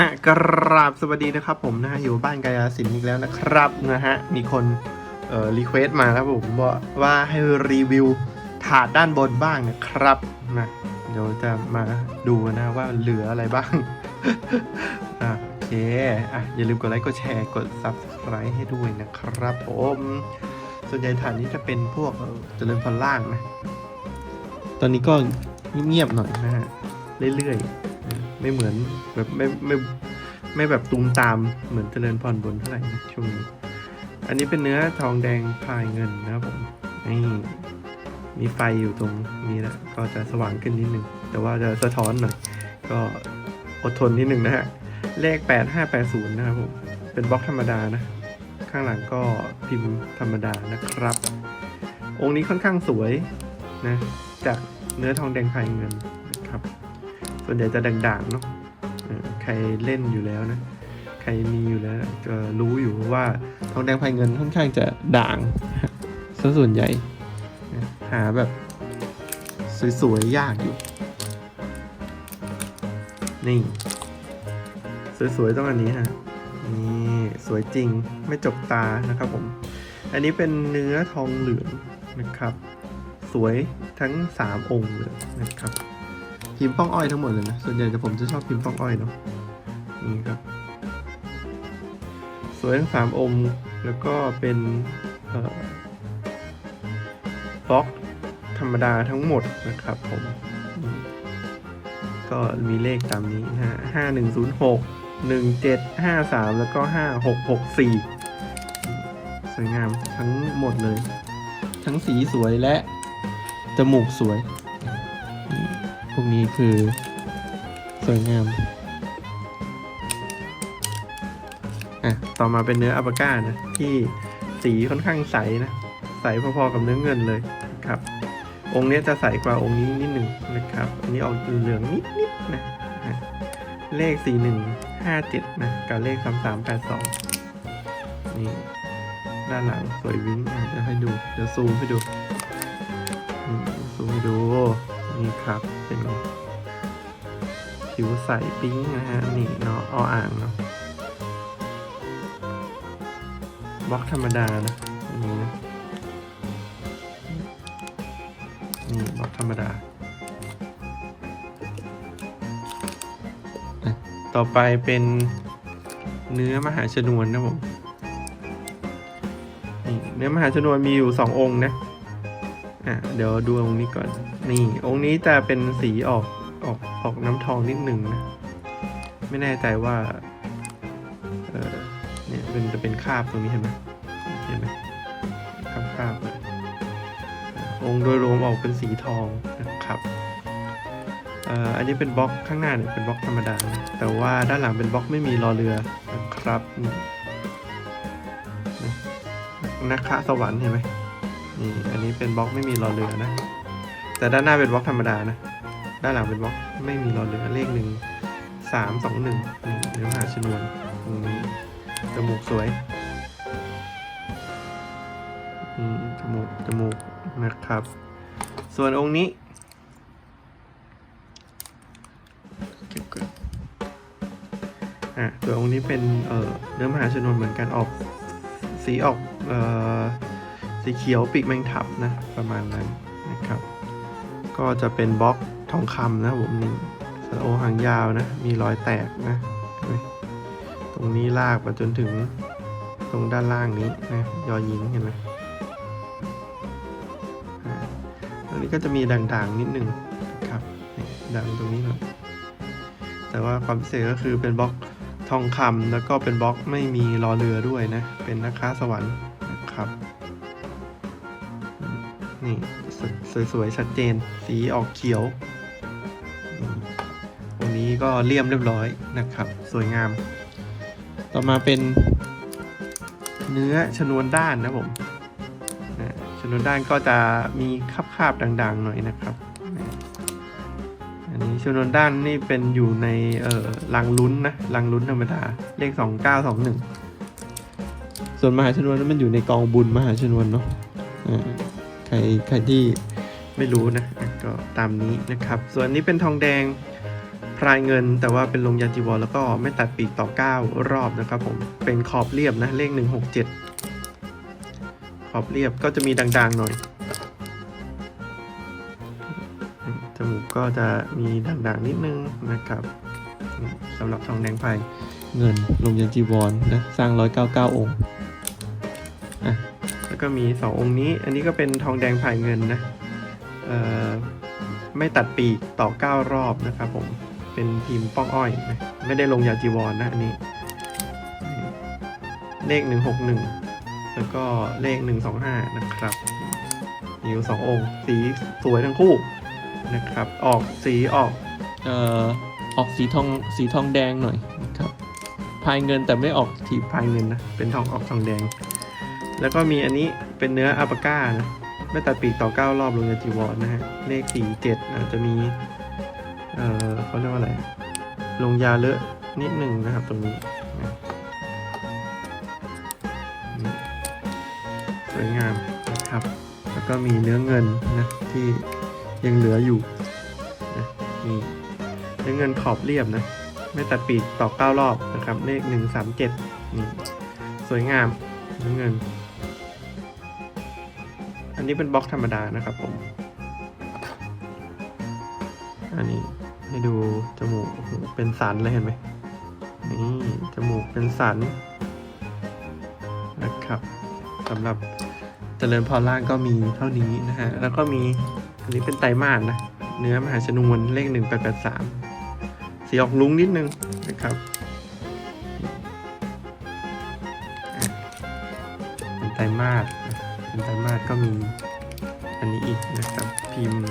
อะกราบสวัสดีนะครับผมนะฮะอยู่บ้านกายาสินอีกแล้วนะครับนะฮะมีคนเอ่อรีเควส์มาครับผมว่าว่าให้รีวิวถาดด้านบนบ้างนะครับนะเดี๋ยวจะมาดูนะว่าเหลืออะไรบ้างอะโอเคอะอย่าลืมกดไลค์กดแชร์กด subscribe ให้ด้วยนะครับผมส่วนใหญ่ฐานนี้จะเป็นพวกเจริญพรล่างนะ ตอนนี้ก็เงียบๆหน่อยนะฮะเรื่อยๆ ไม่เหมือนแบบไม่ไม่ไม่แบบตูมตามเหมือนเจริญพรบนเท่าไหร่นะช่วงนี้ อันนี้เป็นเนื้อทองแดงพายเงินนะครับผมนี่มีไฟอยู่ตรงนี้แหละก็จะสว่างขึ้นนิดนึง แต่ว่าจะสะท้อนหน่อย ก็อดทนนิดนึงนะฮะ เลข 8580 นะครับผม เป็นบล็อกธรรมดานะ ข้างหลังก็พิมพ์ธรรมดานะครับ องค์นี้ค่อนข้างสวยนะ จากเนื้อทองแดงพายเงินนะครับ ส่วนใหญ่จะด่างๆเนาะใครเล่นอยู่แล้วนะ ใครมีอยู่แล้วก็รู้อยู่ว่าทองแดงพายเงินค่อนข้างจะด่างซะส่วนใหญ่ หาแบบสวยๆยากอยู่ นี่ สวยๆต้องอันนี้ฮะ นี่สวยจริงไม่จกตานะครับผม อันนี้เป็นเนื้อทองเหลืองนะครับ สวยทั้ง 3 องค์เลยนะครับ พิมพ์ป้องอ้อยทั้งหมดเลยนะ ส่วนใหญ่จะผมจะชอบพิมพ์ป้องอ้อยเนาะ นี่ครับ สวยทั้งสามองค์แล้วก็เป็นเอ่อบล็อกธรรมดาทั้งหมดนะครับผม ก็มีเลขตามนี้นะฮะห้าหนึ่งศูนย์หกหนึ่งเจ็ดห้าสามแล้วก็ห้าหกหกสี่สวยงามทั้งหมดเลย ทั้งสีสวยและจมูกสวย วกนี้คือสวยงาม อะ ต่อมาเป็นเนื้ออัปปาก้านะ ที่สีค่อนข้างใสนะ ใสพอๆกับเนื้อเงินเลยครับ องค์นี้จะใสกว่าองค์นี้นิดหนึ่งนะครับ อันนี้ออกเหลืองนิดๆนะอะเลข 4157 นะ กับเลข 3382 นี่ด้านหลังสวยวิ้งอะจะให้ดู เดี๋ยวซูมให้ดูนี่ซูมให้ดู นี่ครับ เป็นผิวใสปิ้งนะฮะ นี่เนาะออ่างเนาะบล็อกธรรมดานะอันนี้นะนี่บล็อกธรรมดา ต่อไปเป็นเนื้อมหาชนวนนะผมเนื้อมหาชนวนมีอยู่สององค์นะ อะ เดี๋ยวดูองค์นี้ก่อน นี่องค์นี้จะเป็นสีออกออกออกน้ำทองนิดหนึ่งนะ ไม่แน่ใจว่า เออเนี่ยเป็นจะเป็นคราบตรงนี้เห็นไหมเห็นไหมคราบคราบๆเลยองค์โดยรวมออกเป็นสีทองนะครับเอ่ออันนี้เป็นบล็อกข้างหน้าเนี่ยเป็นบล็อกธรรมดานะแต่ว่าด้านหลังเป็นบล็อกไม่มีรอเรือนะครับนักคะสวรรค์เห็นไหมนี่อันนี้เป็นบล็อกไม่มีรอเรือนะ แต่ด้านหน้าเป็นบล็อกธรรมดานะ ด้านหลังเป็นบล็อกไม่มีรอเรือเลขหนึ่งสามสองหนึ่งเนื้อมหาชนวนตรงนี้จมูกสวยจมูกจมูกนะครับ ส่วนองค์นี้เก็บก่อนอะส่วนองค์นี้เป็นเอ่อเนื้อมหาชนวนเหมือนกันออก สีออกเอ่อสีเขียวปีกแมงทับนะ ประมาณนั้นนะครับ ก็จะเป็นบล็อกทองคำนะผมนี่สโอหางยาวนะ มีรอยแตกนะ ตรงนี้ลากมาจนถึงตรงด้านล่างนี้นะยอยิงเห็นไหมอ่าตรงนี้ก็จะมีด่างๆนิดหนึ่งครับด่างตรงนี้น่อยแต่ว่าความพิเศษก็คือเป็นบล็อกทองคำแล้วก็เป็นบล็อกไม่มีรอเรือด้วยนะ เป็นนักค้าสวรรค์ครับ นี่สวยๆ ชัดเจน สีออกเขียวตรงนี้ก็เลี่ยมเรียบร้อยนะครับ สวยงาม ต่อมาเป็นเนื้อชนวนด้านนะผมชนวนด้านก็จะมีคาบๆด่างๆ หน่อยนะครับ อันนี้ชนวนด้านนี่เป็นอยู่ในเอ่อลังลุ้นนะลังลุ้นธรรมดา เลข 2921 ส่วนมหาชนวนนั้นมันอยู่ในกองบุญมหาชนวนเนาะ ครใครที่ไม่รู้นะก็ตามนี้นะครับ ส่วนนี้เป็นทองแดงพรายเงิน แต่ว่าเป็นลงยาจีวรแล้วก็ไม่ตัดปีกต่อ 9 รอบนะครับผมเป็นขอบเรียบนะเลข 167 ขอบเรียบก็จะมีด่างๆหน่อยจมูกก็จะมีด่างๆนิดนึงนะครับสำหรับทองแดงไพรเงินลงยันจีวรนะสร้าง 199 องค์ ก็มี2องค์นี้ อันนี้ก็เป็นทองแดงไพรเงินนะเอ่อไม่ตัดปีกต่อ 9 รอบนะครับผม เป็นพิมพ์ป้องอ้อยนะไม่ได้ลงยาจีวรนะอันนี้ เลข 161 แล้วก็เลข 125 นะครับมีอยู่สององค์ สีสวยทั้งคู่นะครับ ออกสีออกเอ่อออกสีทองสีทองแดงหน่อยนะครับพายเงินแต่ไม่ออกทีพายเงินนะ เป็นทองออกทองแดง แล้วก็มีอันนี้เป็นเนื้ออัปปาก้านะไม่ตัดปีกต่อ 9 รอบลงยาจีวรนะฮะ เลข 47 อาจจะมี เอ่อเขาเรียกว่าอะไร ลงยาเลอะนิดหนึ่งนะครับตรงนี้ สวยงามนะครับ แล้วก็มีเนื้อเงินนะที่ยังเหลืออยู่นะนี่เนื้อเงินขอบเรียบนะ ไม่ตัดปีกต่อ 9 รอบนะครับ เลข 137 นี่ สวยงามเนื้อเงิน อันนี้เป็นบล็อกธรรมดานะครับผม อันนี้ให้ดูจมูกเป็นสันเลยเห็นไหมนี่จมูกเป็นสันนะครับสำหรับเจริญพรล่างก็มีเท่านี้นะฮะ แล้วก็มีอันนี้เป็นไตรมาสนะ เนื้อมหาชนวนเลขหนึ่งแปดแปดสามสีออกลุ้งนิดนึงนะครับเป็นไตรมาสนะเป็น ไตรมาสก็มีอันนี้อีกนะครับ พิมพ์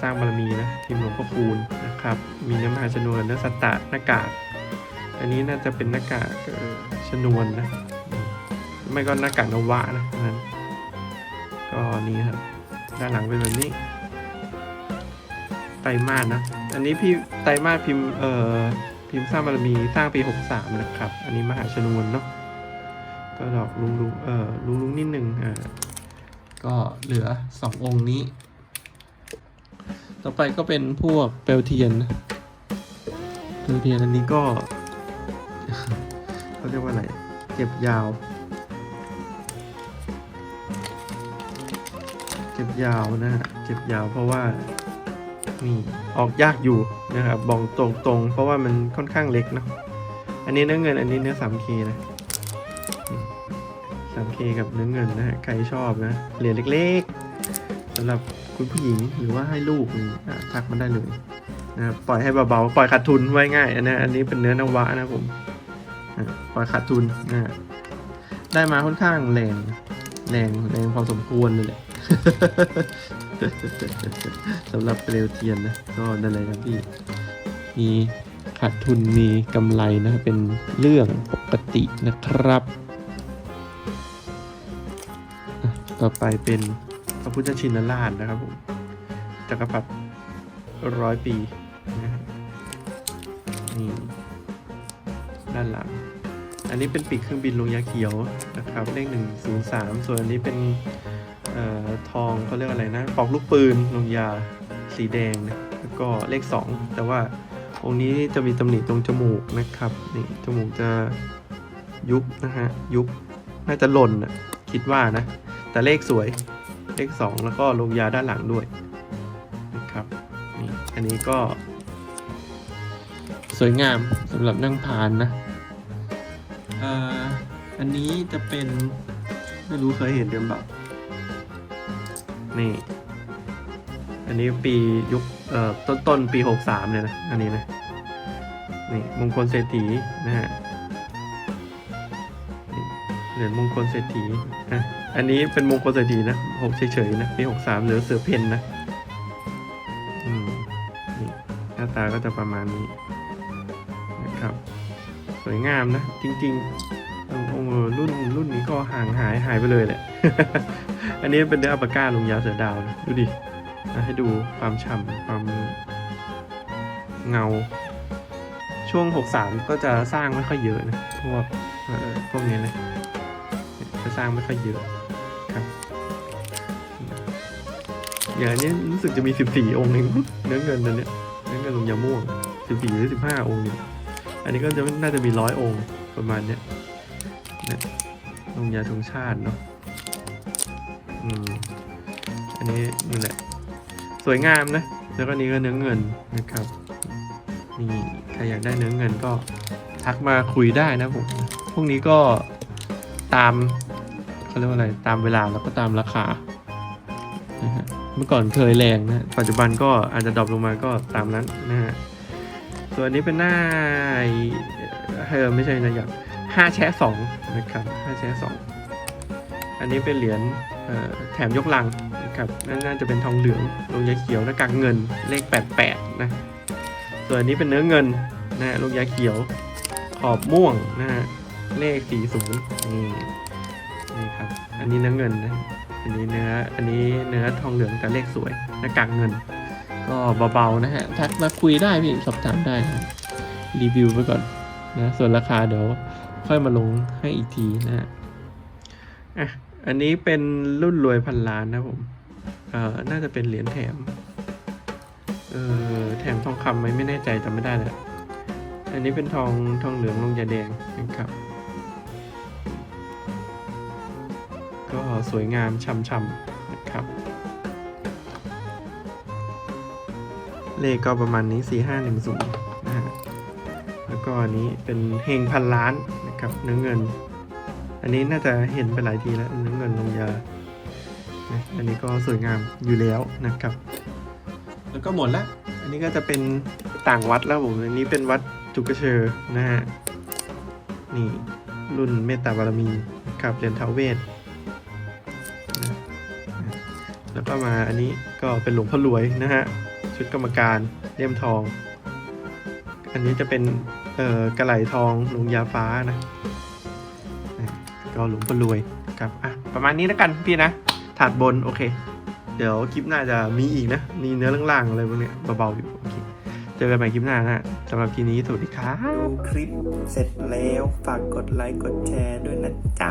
สร้างบารมีนะพิมพ์หลวงพ่อคูณนะครับ มีเนื้อมหาชนวนเนื้อสัตตะหน้ากากอันนี้น่าจะเป็นหน้ากากชนวนนะไม่ก็หน้ากากนวะนะนนั้นก็นี่ครับด้านหลังเป็นแบบนี้ ไตรมาสนะ อันนี้พี่ไตรมาสพิมพ์เอ่อพิมพ์สร้างบารมีสร้างปี 63 นะครับ อันนี้มหาชนวนเนาะ ก็ดอกลุงลุงเอ่อลุงลุงนิดหนึงอ่าก็เหลือสององค์นี้ ต่อไปก็เป็นพวกเปลวเทียนเปลวเทียนอันนี้ก็เขาเรียกว่าอะไร เก็บยาว เก็บยาวนะฮะ เก็บยาวเพราะว่านี่ออกยากอยู่นะครับบอกตรงๆ เพราะว่ามันค่อนข้างเล็กเนาะ อันนี้เนื้อเงิน อันนี้เนื้อ 3K นะอืม 3K กับเนื้อเงินนะฮะใครชอบนะเหรียญเล็กๆสำหรับคุณผู้หญิงหรือว่าให้ลูกนี่อะทักมาได้เลยนะปล่อยให้เบาๆปล่อยขาดทุนไว้ง่ายนนี้อันนี้เป็นเนื้อนวะนะผมปล่อยขาดทุนนะฮะได้มาค่อนข้างแรงแรงแรงพอสมควรเลยแหละสำหรับเปลวเทียนนะก็นั่นแหละครับพี่มีขาดทุนมีกำไรนะเป็นเรื่องปกตินะครับ ต่อไปเป็นพระพุทธชินราชนะครับผมจักรพรรดิร้อยปีนะนี่ด้านหลัง อันนี้เป็นปีกเครื่องบินลงยาเขียวนะครับเลขหนึ่งศูนย์สามส่วนอันนี้เป็นออทองเขาเรียกอะไรนะปอกลูกปืนลงยาสีแดงนะแล้วก็เลข2แต่ว่าองค์นี้จะมีตำหนิตรงจมูกนะครับนี่จมูกจะยุบนะฮะยุบน่าจะหล่นนะคิดว่านะ แต่เลขสวยเลข 2 แล้วก็ลงยาด้านหลังด้วยนะครับนี่อันนี้ก็ สวยงามสำหรับนั่งพานนะเอ่ออันนี้จะเป็นไม่รู้เคยเห็นเดิมแบบนี่ อันนี้ปียุคเอ่อต้นต้นปีหกสามเนี่ยนะ อันนี้นะ นี่มงคลเศรษฐีนะฮะนี่ เหรียญมงคลเศรษฐีอะอันนี้เป็นมงคลเศรษฐีนะหกเฉยๆนะปีหกสามหลือเสือเพนนะอืมนี่หน้าตาก็จะประมาณนี้นะครับ สวยงามนะ จริงๆโอ้รุ่นรุ่นนี้ก็ห่างหายหายไปเลยแหละ อันนี้เป็นเนื้ออัปก้าลงยาเสือดาวนะดูดิให้ดูความฉ่ำความเงา ช่วง 63 ก็จะสร้างไม่ค่อยเยอะนะ พวกเอ่อพวกนี้นะ จะสร้างไม่ค่อยเยอะครับ อย่างนี้รู้สึกจะมี 14 องค์เองเนื้อเงินตัวเนี้ยเนื้อเงินลงยาม่วงสิบสี่หรือสิบห้าองค์เนี่ยอันนี้ก็จะน่าจะมีร้อยองค์ประมาณเนี้ยนะลงยาธงชาติเนาะอืมอันนี้นี่แหละ สวยงามนะ แล้วก็นี้ก็เนื้อเงินนะครับนี่ใครอยากได้เนื้อเงินก็ทักมาคุยได้นะผม พวกนี้ก็ ตามเขาเรียกว่าอะไรตามเวลาแล้วก็ตามราคานะฮะเมื่อก่อนเคยแรงนะปัจจุบันก็อาจจะดรอปลงมาก็ตามนั้นนะฮะส่วนอันนี้เป็นหน้าเออไม่ใช่นะอยากห้าแชะสองนะครับห้าแชะสองอันนี้เป็นเหรียญแถมยกลังนะครับนั่นน่าจะเป็นทองเหลืองลงยาเขียวหน้ากากเงินเลข 88 นะ ส่วนอันนี้เป็นเนื้อเงินนะฮะลงยาเขียวขอบม่วงนะฮะ เลข40นี่นี่ครับ อันนี้เนื้อเงินนะอันนี้เนื้ออันนี้เนื้อทองเหลืองแต่เลขสวยหน้ากากเงิน ก็เบาๆนะฮะทักมาคุยได้พี่สอบถามได้นะรีวิวไปก่อนนะส่วนราคาเดี๋ยวค่อยมาลงให้อีกทีนะฮะอะอันนี้เป็นรุ่นรวยพันล้านนะผมเอ่อน่าจะเป็นเหรียญแถมเอ่อแถมทองคำไหมไม่แน่ใจจำไม่ได้แล้วอันนี้เป็นทองทองเหลืองลงยาแดงนะครับ ก็สวยงามช่ำๆนะครับ เลขก็ประมาณนี้ 4510นะฮะแล้วก็อันนี้เป็นเฮงพันล้านนะครับเนื้อเงิน อันนี้น่าจะเห็นไปหลายทีแล้วเนื้อเงินลงยานะอันนี้ก็สวยงามอยู่แล้วนะครับ แล้วก็หมดละอันนี้ก็จะเป็นต่างวัดแล้วผมอันนี้เป็นวัดจุกเชอนะฮะนี่รุ่นเมตตาบารมีกับเหรียญท้าวเวท แล้วก็มาอันนี้ก็เป็นหลวงพ่อรวยนะฮะ ชุดกรรมการเลี่ยมทอง อันนี้จะเป็นเอ่อกระไหลทองหลวงยาฟ้านะ ก็หลวงพ่อรวยครับอะประมาณนี้แล้วกันพี่นะถาดบนโอเค เดี๋ยวคลิปหน้าจะมีอีกนะมีเนื้อล่างๆอะไรพวกเนี้ยเบาๆอยู่โอเคเจอกันใหม่คลิปหน้านะฮะสำหรับคลิปนี้สวัสดีครับดูคลิปเสร็จแล้วฝากกดไลค์กดแชร์ด้วยนะจ๊ะ